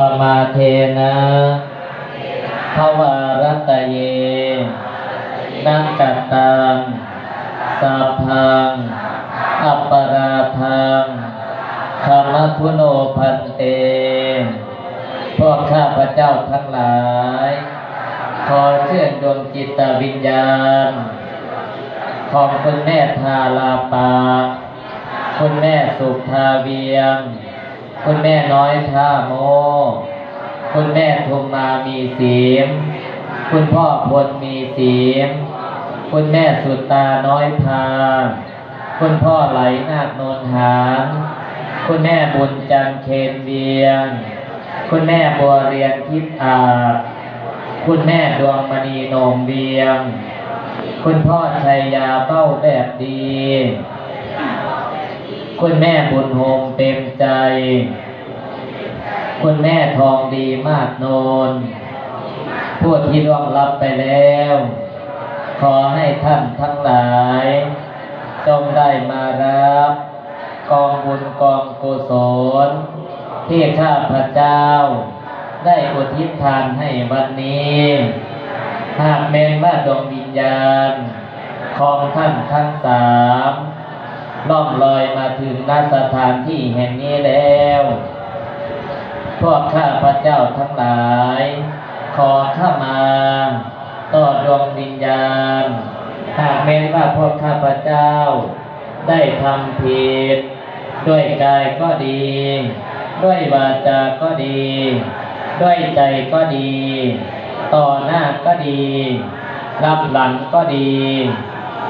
ปมาเทนะภวารัตเย นังกัตตังสัพพัง อัปปาราทังธรรมทุโนพันเต พวกข้าพระเจ้าทั้งหลาย ขอเชื่อดวงจิตวิญญาณ ของคุณแม่ทาลาปา คุณแม่สุภาเวียง คุณแม่น้อยท่าโม คุณแม่ทุมมามีสีม คุณพ่อพลมีสีม คุณแม่สุตาน้อยพา คุณพ่อไหลนาคโนนหานคุณแม่บุญจันทร์เคนเวียง คุณแม่บัวเรียนทิพอาจคุณแม่ดวงมณีนมเวียง คุณพ่อชัยยาเป้าแบบดี คุณแม่บุญโฮมเต็มใจ คุณแม่ทองดีมากโนนผู้ที่ร่วงรับไปแล้ว ขอให้ท่านทั้งหลายจงได้มารับ กองบุญกองกุศลที่ข้าพเจ้า ได้อุทิศทานให้วันนี้ หากแม้ว่าดวงวิญญาณ ของท่านทั้งสาม ล่องลอยมาถึงณสถานที่แห่งนี้แล้ว พวกข้าพระเจ้าทั้งหลาย ขอข้ามาต่อดวงวิญญาณ หากแม้ว่าพวกข้าพระเจ้า ได้ทำผิด ด้วยกายก็ดี ด้วยวาจาก็ดี ด้วยใจก็ดี ต่อหน้าก็ดี รับหลังก็ดี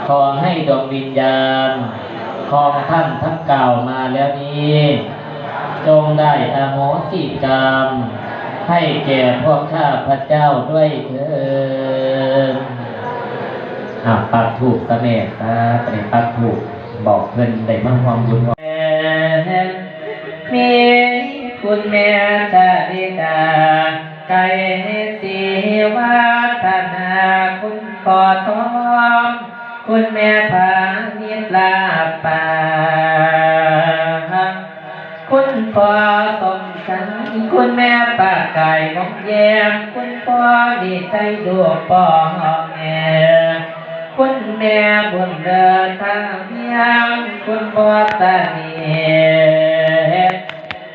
ขอให้ดวงวิญญาณ ของท่านทั้งเก่าวมาแล้วนี้ จงได้อโหสิกรรม ให้แก่พวกข้าพระเจ้าด้วยเถิดอะปักถูกตะเมตตาปฏิปักถูกบอกเพิ่นได้มาความบุญว่ามีคุณแม่ชาดิกาไก่สีวัฒนาคุณพ่อทอง คุณแม่พานิลาปาคุณพ่อสมสันคุณแม่ป้าไก่น้องแยมคุณพ่อดีใจดูพ่อหอมแม่คุณแม่บุญเดินทางเพียงคุณพ่อตาเนี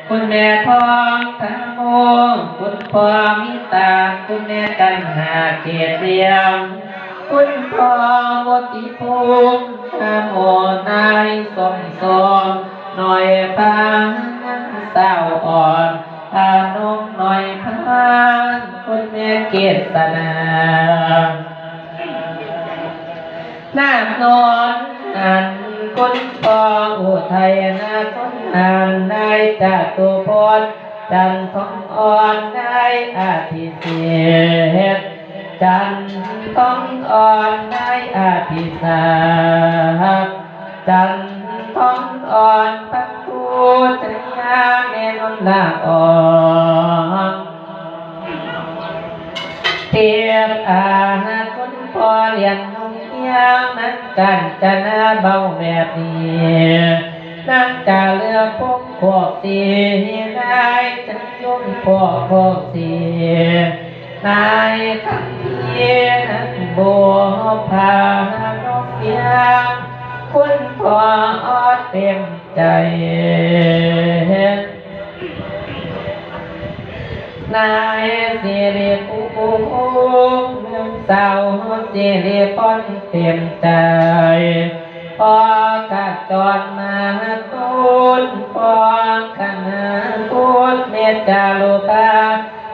คุณแม่ทองทั้งโมคุณพ่อมิตาคุณแม่กันหาเกียรติเรียง คุณพ่อวติภูมินาโมนายสมสมหน่อยพางสาวอ่อนพานุมหน่อยพานคุณแม่เกตนาหน้านอนอันคุณพ่ออุทัยนาคุณอันได้จากตัวพรจันทองอ่อนได้อาทิเศษ จันต้องอ่อนได้อาภิสาจันต้องอ่อนพักคูตริยาเมนนลาอ่อนเทียบอาณาคุณพอเรียนนุ่งเที่ยงนั้นกันจะนาเบาแบบนี้นั่งกาเรือพวกพวกสีได้จะยุ่งพวกพวกสี นายขันเทียนบัวพานกเพียงคุณพ่อเต็มใจนายสิริภูมิเมืองเศร้าสิริปนเต็มใจพอกระจรมาตูนพอขนาพูดเมตจาลุกา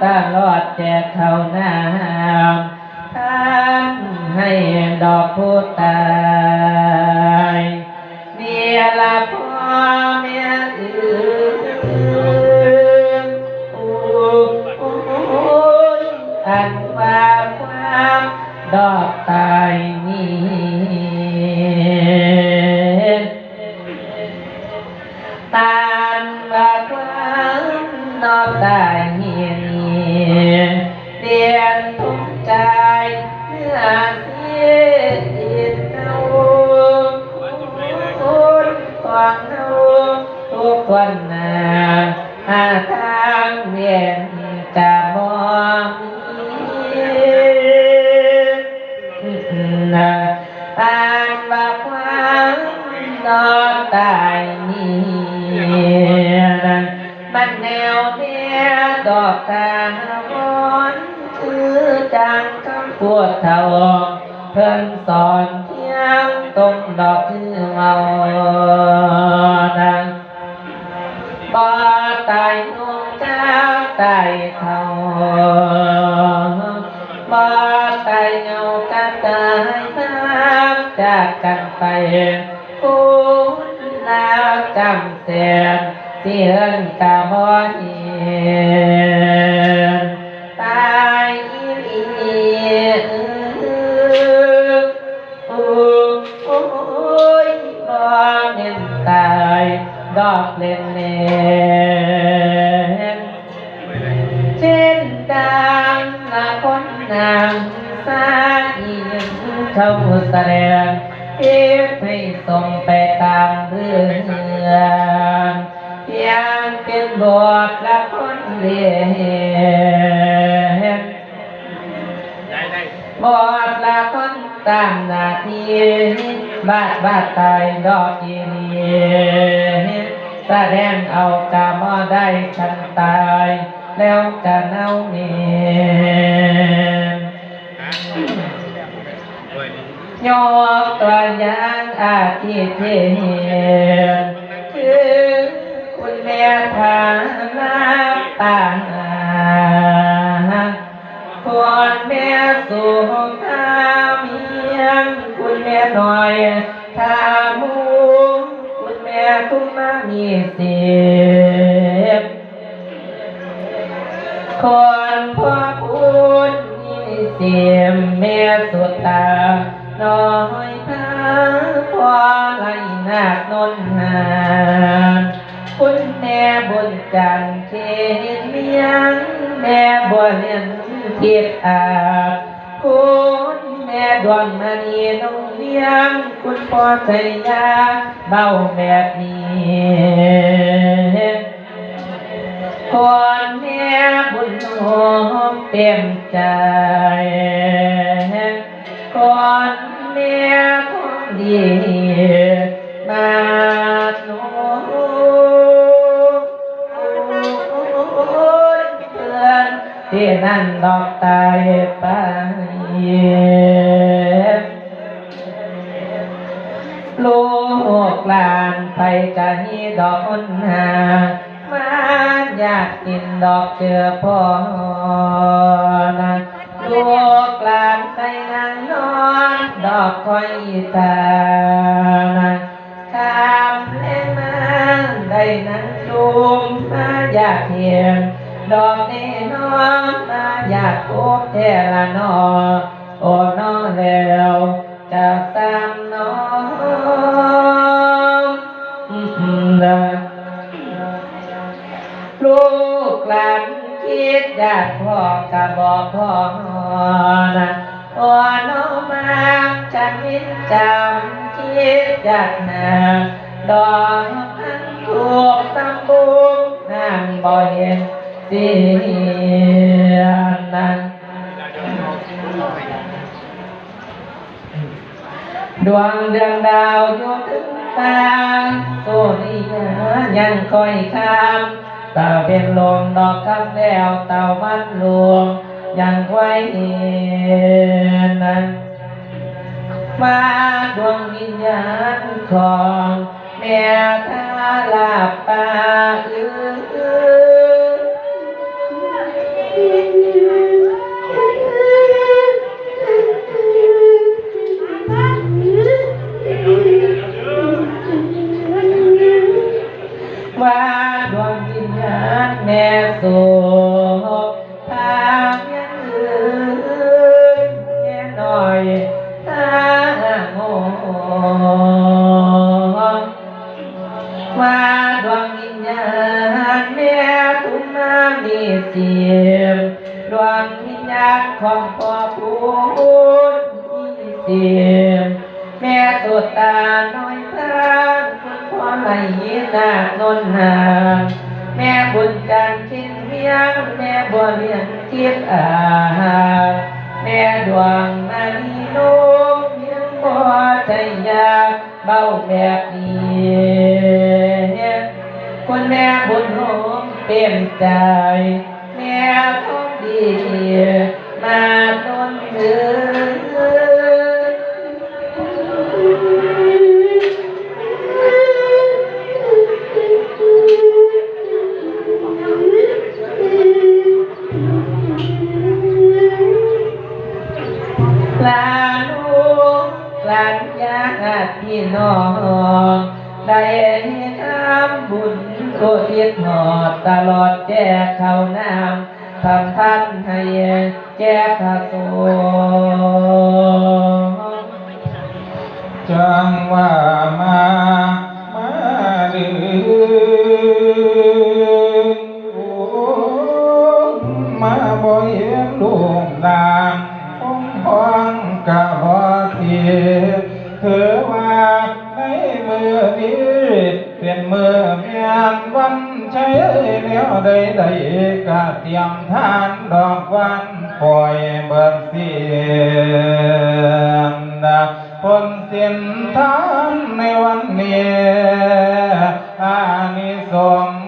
นินพ่อก่อนรักสุนเนินเนริชามนางทีดาลักอนุจาตันใดทำบนองค์ที่ทอดตลอดแจกเขาน้ำท่านให้ดอกผู้ตายเมียละพ่อเม่อื่น จังคำพูดเท่าเพิ่นสอนเพียงตรงดอกคือเมาดังบ่ตายนุ่งเจ้าตายเท่าบ่ตายเงากะตายน้ำจากกันไปคุณลาจำเสียนที่เสียนกะบ่เห็น อกเล่นเล่นเช่นดังละคนนางสาอีหยังเขาแสดงเพียงให้ส่งไปตามเรื่องเพียงเป็นบทละคนเรียนบอดละคนตามนาทีบาดบาดตายดอกอีนี แสดงเอากาบ่ได้ฉันตาย แล้วจะเน่าเนียนยกตัวอย่างอาทิเทนคือคุณแม่ทานาตาคุณแม่สุธาเมียงคุณแม่หน่อยทามูคุณแม่ตุ้มมามีเสียบคนพ่อคุณมีเสียมแม่สุดตา น้อยพาพ่อไหนาคนนหาคุณแม่บุญจันเขียนเลี้ยงแม่บัวเลียงเทียบอาคุณแม่ดวงมณีน้อง ยงคุณพ่อใจยาเบาแบบนี้คนแม่บุญหอมเต็มใจคนแม่ของดีมาโนเพื่อนที่นั่นดอกตายไป ลูกหลานไปกันดอกอนหามาอยากกินดอกเจือพ่อนะลูกหลานไปนั่งนอนดอกคอยตานะข้ามแมาได้นั่งจูมมาอยากเห็นดอกนี้น้องมาอยากพบเทละนอโอ้น้องแล้ว จะตามน้องอืมนะลูกหลานคิดอยากพ่อกะบอกพ่อนะโอ้น้องมาฉันมินจำคิดอยากหาดอกทั้งถูกตำบุงนางบ่เห็นเสียนั้น ดวงเดือนดาวยู่ถึงตาโซนี่ยังคอยข้ามตาเป็นลมดอกคำแล้วเต่ามันลวงยังไว้เห็นนมาดวงวิญญาณของแม่ทาลาปาอือ ต็มใจแม่ต้ อทิศหอดตลอดแก่เขาน้ำทำท่านให้แก่พระสงฆ์จังว่ามามาลือมาบ่เห็นลูกลานองค์พรกะบ่เทีเธอว่าในมือนี้เป็นมือ วใดใดๆกะเตรียมทานดอกวันปล่อยเบิดเสียงนะผลสิ้นทานในวันนี้อานิสงส์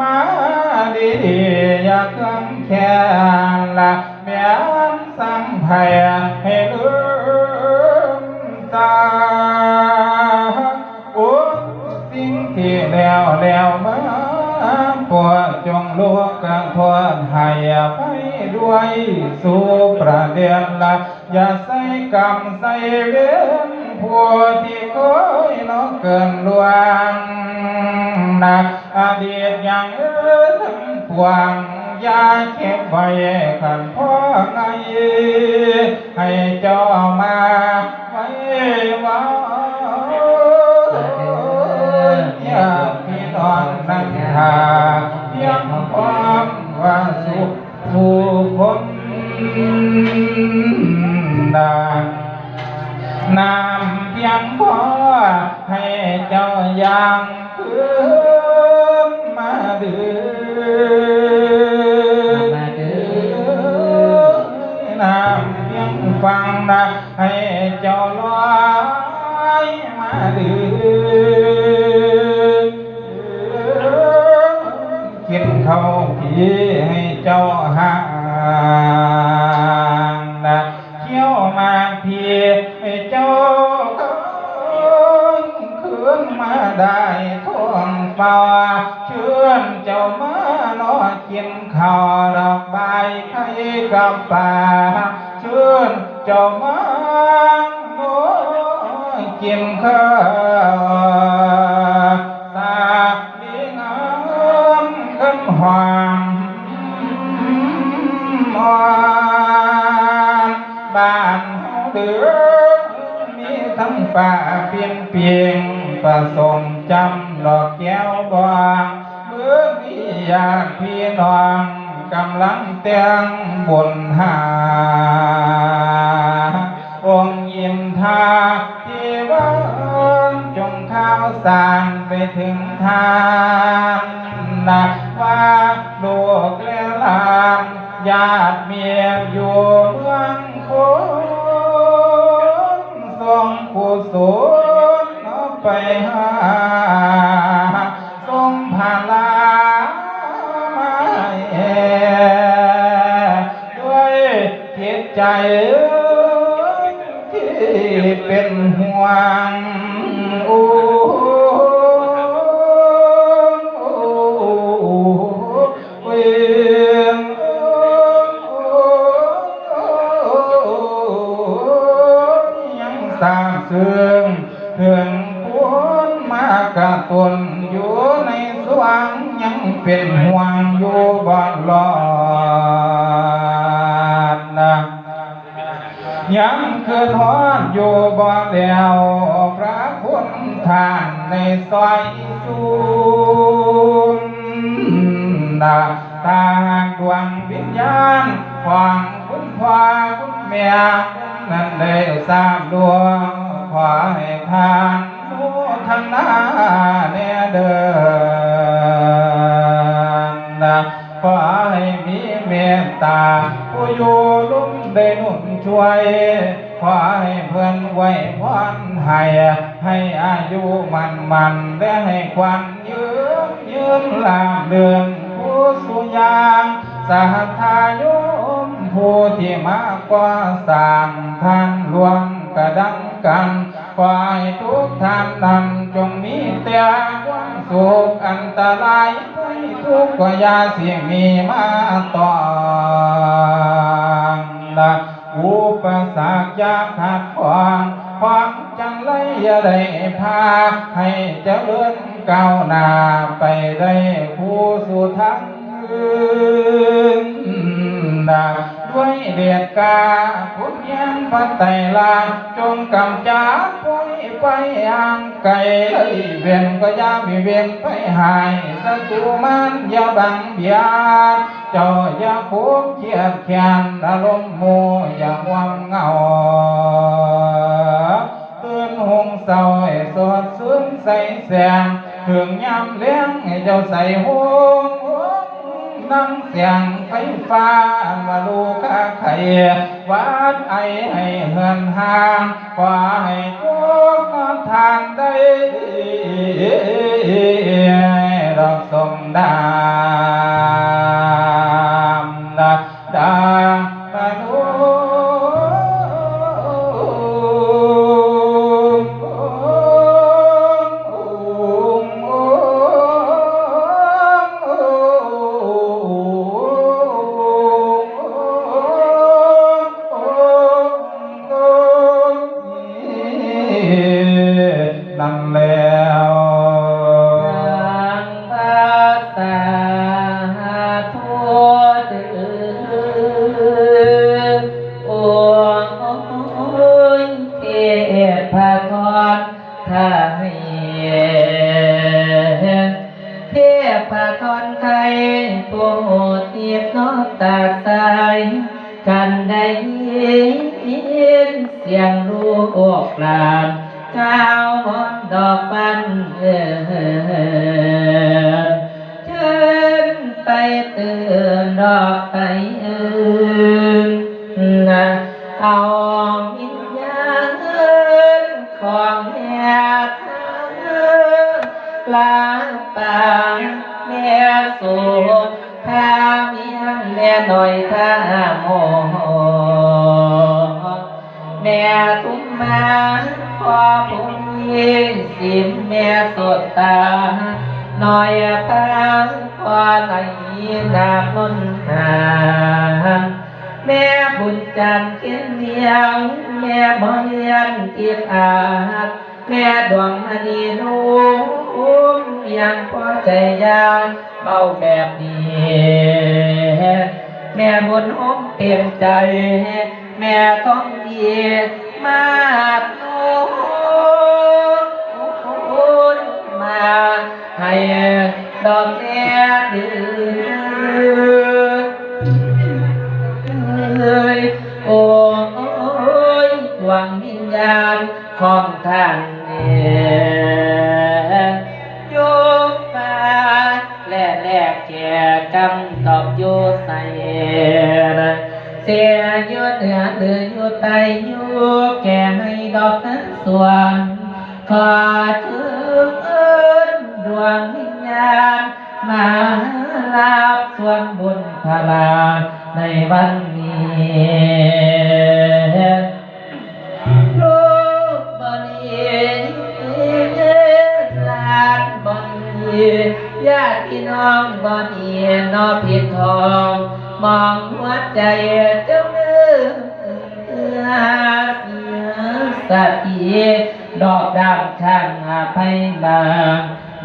มาดีอย่าเกินแค่ละเมียนสังไพให้ลืมตาโอ้สิ่งที่แล้วแล้วมาปวดจงลวกกันทวนห้อภัยด้วยสู่ประเดียนละอย่าใส่กรรมใส่เวรผัวที่เคยนองเกินลวง นักอดีตอย่างเอื้อทั้งปวงยาเก็บไว้ขันพ่อไงให้เจ้ามาไว้ว่าอยากพี่นองนั่งหาเพียงความว่าสุขผู้คนนานน้ำเพียงพอให้เจ้ายังคืนมาดื้อมาเด้อน้ำเพียง ฟังนะให้เจ้าลอยมาดื้อกินข้าวผีให้เจ้ ได้ท่วงเปล่าเชิญเจ้าเมานอนกินข้าวดอกใบไข่กับปลาเชิญเจ้าเมาโน้กินข้าวตาดีงามขึ้นหวางหวานบ้านเดือมีทั้งป่าเปียงเปียงผสม จำหลอกแก้วบางเมื่อมีญาติพี่น้องกำลังเตียงบนหา องค์ยิมทาที่ว่าจงข้าวสารไปถึงทาง จิ ญญาณของคุณพ่อคุณแม่นั้นได้ทราบดวงขอให้ทานรู้ทางนาแน่เดินนะขอให้มีเมตตาผู้อยู่ลุ่มได้นุ่นช่วยขอให้เพื่อนไว้พรให้ให้อายุมันมันและให้ควันยืนยืนลามเดือนผู้สุยาง สหัทายุมผู้ที่มากกว่าสามท่านรวมกระดังกันขอให้ทุกท่านนั้นจงมีแต่ความสุขอันตรายไม่ทุกข์ก็อยาเสียงมีมาต่อละอุปสรรคยาขัดขวางความจังไรอย่าได้พาให้เจริญก้าวหน้าไปได้ผู้สู่ทาง อื่นะด้วยเดียดกาพุทธยังพระไตลาจงกำจัดปล่อยไปห่างไกลเลยเวียนก็ยามีเวียนไปหายศัตรูมันอย่าบังเบียดเจ้าอย่าผูกเกียดแขนอารมณ์โมอย่าห่วงเงาตื่นหงเศร้าสดซึ้งใสแสงถึงยามเลี้ยงให้เจ้าใส่หง นั่งเสียงไฟฟ้ามาลูกค้าไข่วัดไอให้เหินห่างขวาให้พวกนอนทานได้ดอกสมดา เทียบนอกตาใสกันได้ยินเสียงลูกออกลานก้าวมอนดอกปันเชิญไปเตือนดอกไปเอินนะเอาวิญญาณของแม่ทางลาป่าแม่สู ถ้ามียงแม่หน่อยถ้าโมแม่ตุ้มมาพ่อพุ่งยิงสิมแม่สดตาหน่อยพางพอไหลน้ำนนหาแม่บุญจันทร์เขียนเลี้ยงแม่บอเลียนเกียรอา แม่ดวงมณีนูมยังพอใจยาวเบาแบบนี้แม่บนอมเต็มใจ แม่ต้องดีมากนูนมมาให้ดอกแม่ดื้อโอ้ยหวังวิญญาณ ของท่านเองยุบมาและแลกแก่กำตอบโยู่ใส่เสียยุดเหนือหรือยุดไปยุบแก่ให้ดอกนั้นส่วนขอถึงเอิญดวงวิญญาณมาลาบส่วนบุญพลาในวัน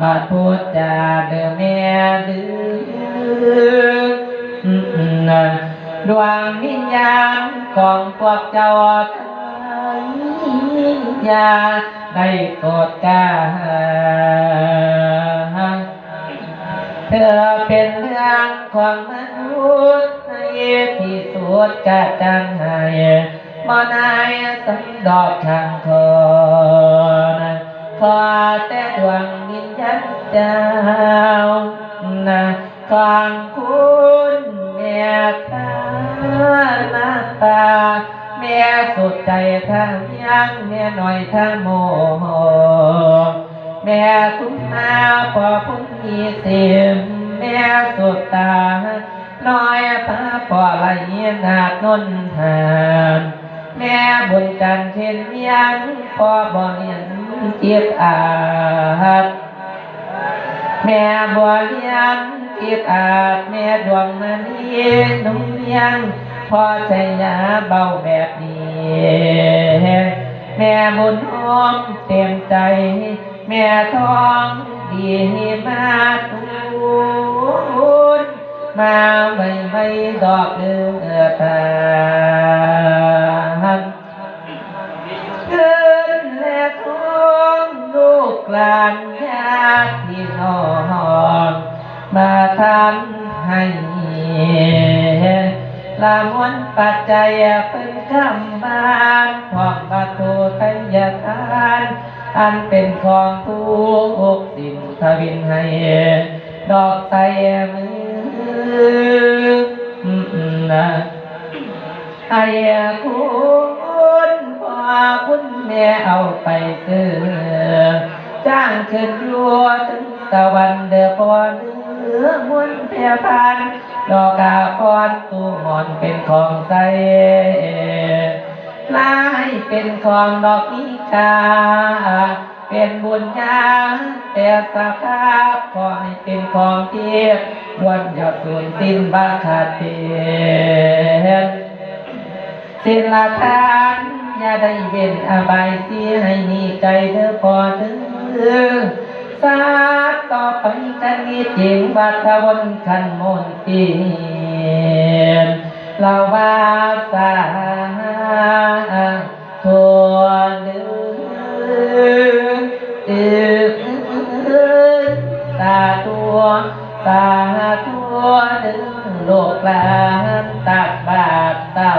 บาดพูดจาเดือแม่ดือดวงวิญญาณของพวกเจ้าอย่าได้โกรธกาเธอเป็นเรื่องของมนุษย์ที่สุดกะจังไห้มอนายสันดอกทางคนขอแต่ดวง วิญญาณเจ้านะของคุณแม่ตาหน้าตา แม่สุดใจทั้งยังแม่หน่อยทั้งโมโหแม่คุณมาพอพุ่งมีเสียมแม่สุดตาน้อยพาพอละเอียดนาดนนหานแม่บุญจันทร์เช่นยังพอบ่เห็นเจ็บอาด แม่บัวเลี้ยงทิพอาจแม่ดวงมณีนุ่มเลี้ยงพอใจยาเบาแบบนี้ แม่บุญหอมเต็มใจ แม่ทองดีมาทุนมาไม่ไม่ดอกเดือตา หลานญาติพี่น้องมาทำให้ลามวนปัจจัยเป็นคำบานของประตูทัยทานอันเป็นของทุกสิ่งทวินให้ดอกไตมืออืมนะไอ้คุณพ่อคุณแม่เอาไปซื้อ จ้างขึ้นยัวถึงตะวันเดือพอเนื้อมวนเพียพันดอกกาพรตูหมอนเป็นของใสลายเป็นของดอกนิกา เป็นบุญญาแต่สภาพขอให้เป็นของเทียบวันหยอดสูญสิ้นบาขาเตียนศิลทานอย่าได้เว้นอบายเสียให้มีใจเธอพอถึง สาต่อไปกันนี้จริงบัตวนขันมนตีนเราวาสาทัวเดือตาตัวตาตัวเดือโลกลานตักบาทเต้า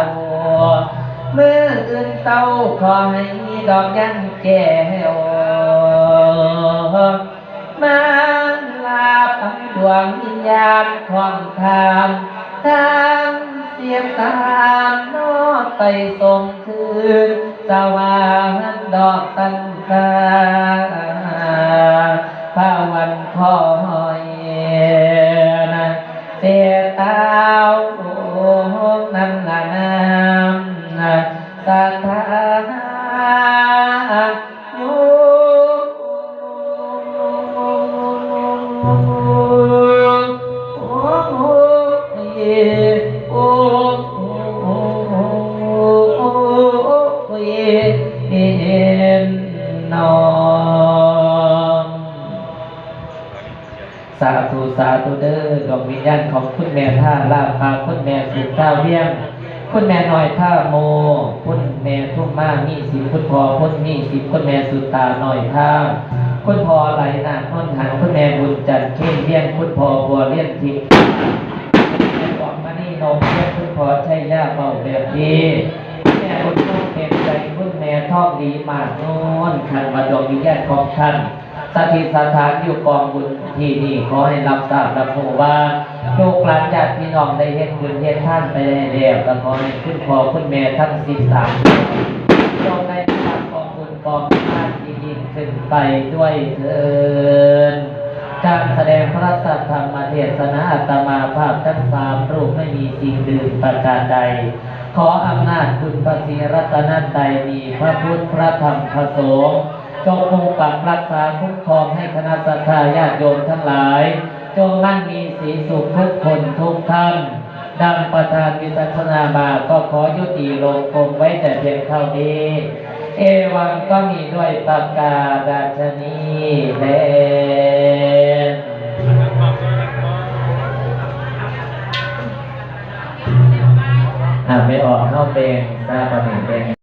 เมื่ออื่นเต้าขอให้ดอกยันแก้ ดวงวิญญาณของทามทางเสียงตามนอไปส่งคืนสว่างดอกตันตาพระวันคอ สาธุสาธุเด้อดวงวิญญาณของคุณแม่ท่าลาพาคุณแม่สุดท่าเวียง คุณแม่น้อยท่าโม คุณแม่ทุ่มมามีสิบคุณพ่อคุณมีสิบคุณแม่สุดตาหน้อยท่าคุณพ่อไหลนานนนหันคุณแม่บุญจันทร์เข้มเลี้ยงคุณพ่อบัวเลี้ยงทิพย์ นมเลี้ยงคุณพ่อใช่ย่าเบาแบบดีแม่บุญต้องเก็บใจคุณแม่ทองดีมากโน้นขันมาดวงวิญญาณของท่านสถิตสถานอยู่กองบุญที่นี่ขอให้รับทราบรับรู้ว่าลูกหลานญาติพี่น้องได้เฮ็ดบุญเฮ็ดท่านไปได้แล้วก็ขอให้คุณพ่อคุณแม่ทั้งสิบสามจงได้รับกองบุญกองทานที่ยิ่งขึ้นไปด้วยเถิน การแสดงพระสัทธรรมเทศนาอาตมาภาพทั้งสามรูปไม่มีจริงดื่มประการใด ขออำนาจคุณพระศรีรัตนตรัยมีพระพุทธพระธรรมพระสงฆ์จงปกปักรักษาคุ้มครองให้คณะสัตยาญาติโยมทั้งหลาย จงนั่งมีสีสุขทุกคนทุกท่านดังประธานวิปัสสนามาก็ขอยุติลงคงไว้แต่เพียงเท่านี้ เอวังก็มีด้วยปากกาศดัชนีแล อ่าไม่ออกเข้าเป็นทราประเด็นเป็น